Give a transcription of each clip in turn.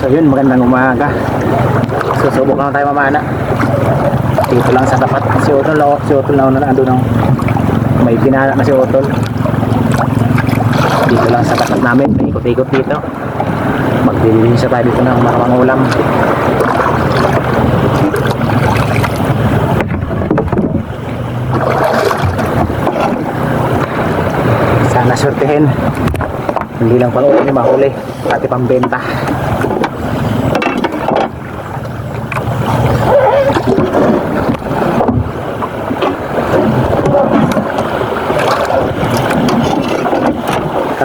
So yun, magandang umaga. Susubok lang tayo mamana. Dito lang sa tapat. Si Otol, lang- si Otol na na ando ng may binala na si Otol. Dito lang sa tapat namin. May ikot-ikot dito. Maglilinis tayo dito ng mga pangulam. Sana sortehin. Hindi lang pang ulam yung mahuli. Pati pambenta.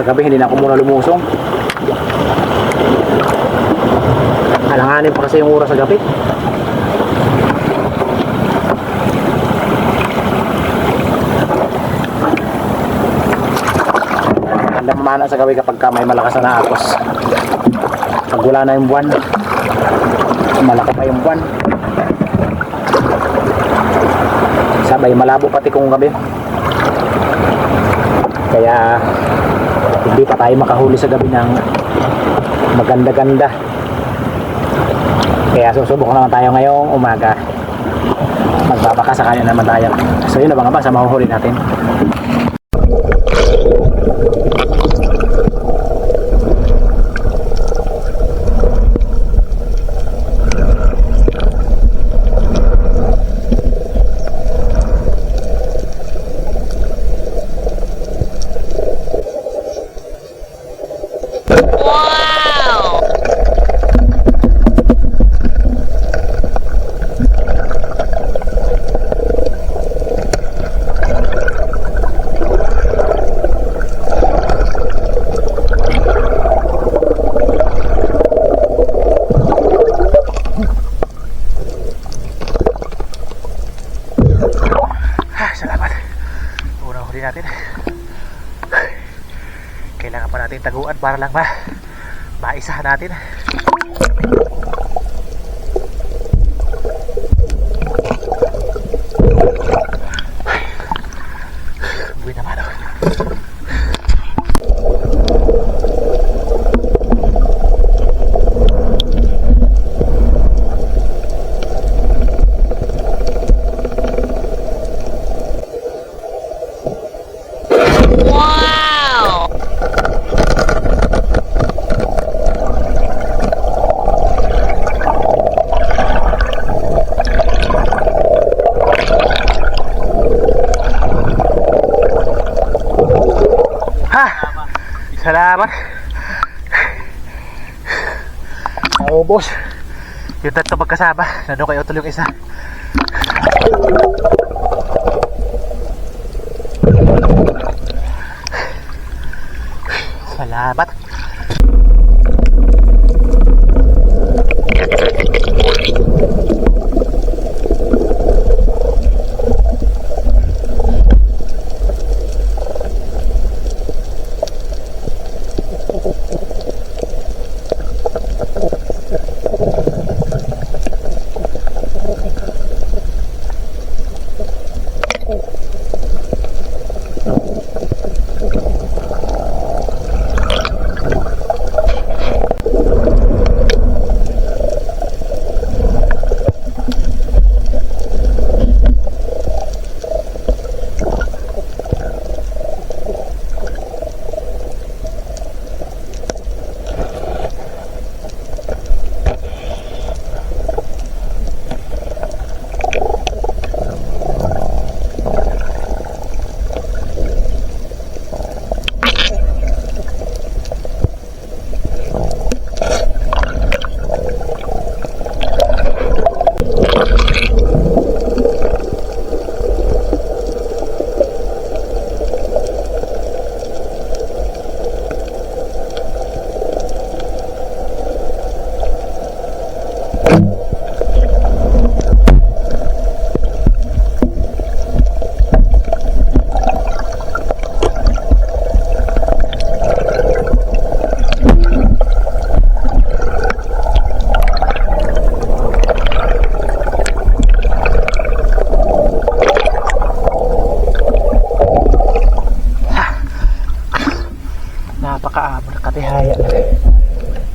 Kagabi hindi na ako muna lumusong. Alanganin pa kasi yung oras sa gabi. Maganda mamana sa gabi kapag ka may malakas na agos. Pag wala na yung buwan, malaki pa yung buwan. Sabay malabo pati kung gabi. Kaya hindi pa tayo makahuli sa gabi ng maganda-ganda. Kaya susubok naman tayo ngayong umaga. Magbabaka sa kanya naman tayo. So yun na mga ba sa mahuhuli natin. Ah, salamat. Unang huli natin. Kailangan pa natin taguan para lang ba maisahan natin. Uwi naman ako. Ha! Salamat. Naubos. Yung tatlo magkasama. Nandun kayo tuloy yung isa. Salamat.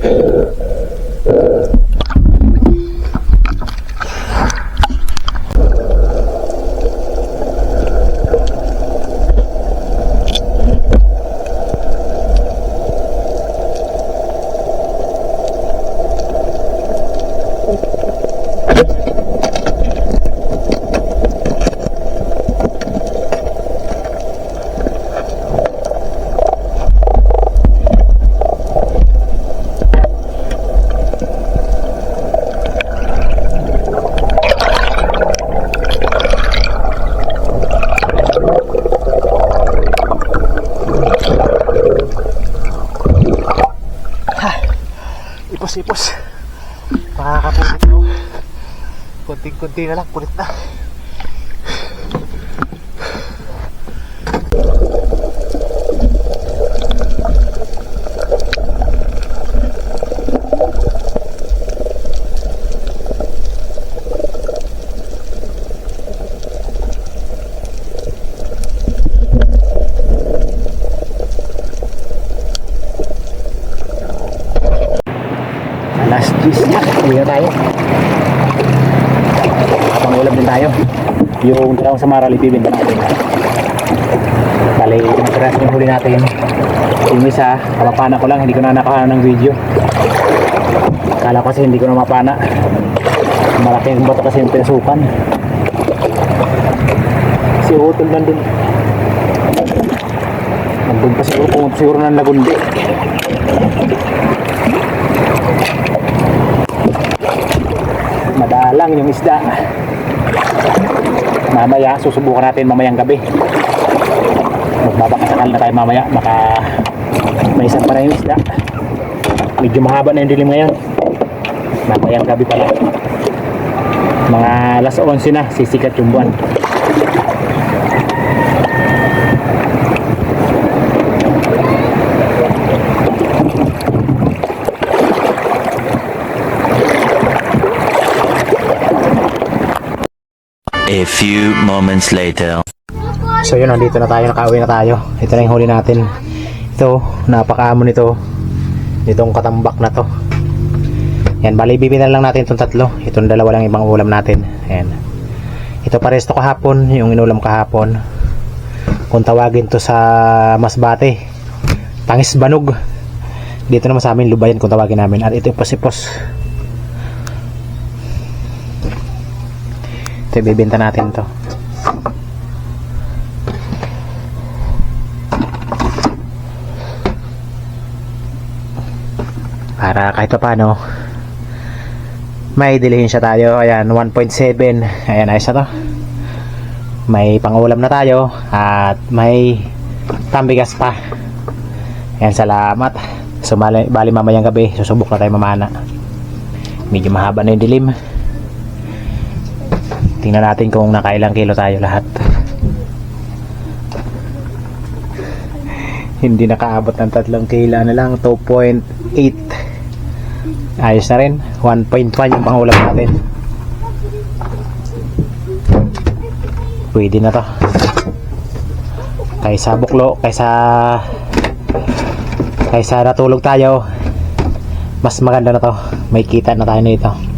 Thank okay. you. Sipos. Makakapulit na. Kunting-kunti na lang, pulit na. Alas 10 na, uwi na tayo. Habang ulam din tayo. Yung dalawang sa Maral, ibibinta natin. Bali, pinatras yung huli natin. Yung isa, kapapana ko lang, hindi ko na nakaha ng video. Kala ko kasi hindi ko na mapana. Malaking bato kasi yung pinasukan. Si Utol nandun. Nandun pa siguro siguro na nagundi. Madalang yung isda. Mamaya susubukan natin mamayang gabi. Magbabakasakal na tayo mamaya. Baka may isang pa na yung isda. Medyo mahaba na yung dilim ngayon. Mamayang gabi pala. Mga alas 11 na sisikat yung buwan A few moments later. So yun, nandito na tayo, nakauwi na tayo. Ito na yung huli natin. Ito, napakaamon nito. Itong katambak na to. Yan, bali bibinan lang natin itong tatlo. Itong dalawa lang ibang ulam natin. Ayan. Ito pares to kahapon, yung inulam kahapon. Kung tawagin to sa Masbate, Tangis Banog. Dito naman sa amin, Lubayan kung tawagin namin. At ito yung pasipos. Ito, ibibenta natin to. para kahit pa paano may dilihensya tayo. Ayan 1.7 ayan ayos na to. May pangulam na tayo at may tambigas pa. Ayan salamat. So bali, bali mamayang gabi susubok na tayo mamana. Medyo mahaba na yung dilim tingnan natin kung nakailang kilo tayo lahat. Hindi nakaabot ng tatlong kilo. Na lang 2.8 ayos na rin. 1.1 yung pangulam natin. Pwede na to. Kaysa buklo kaysa kaysa natulog tayo mas maganda na to. May kita na tayo nito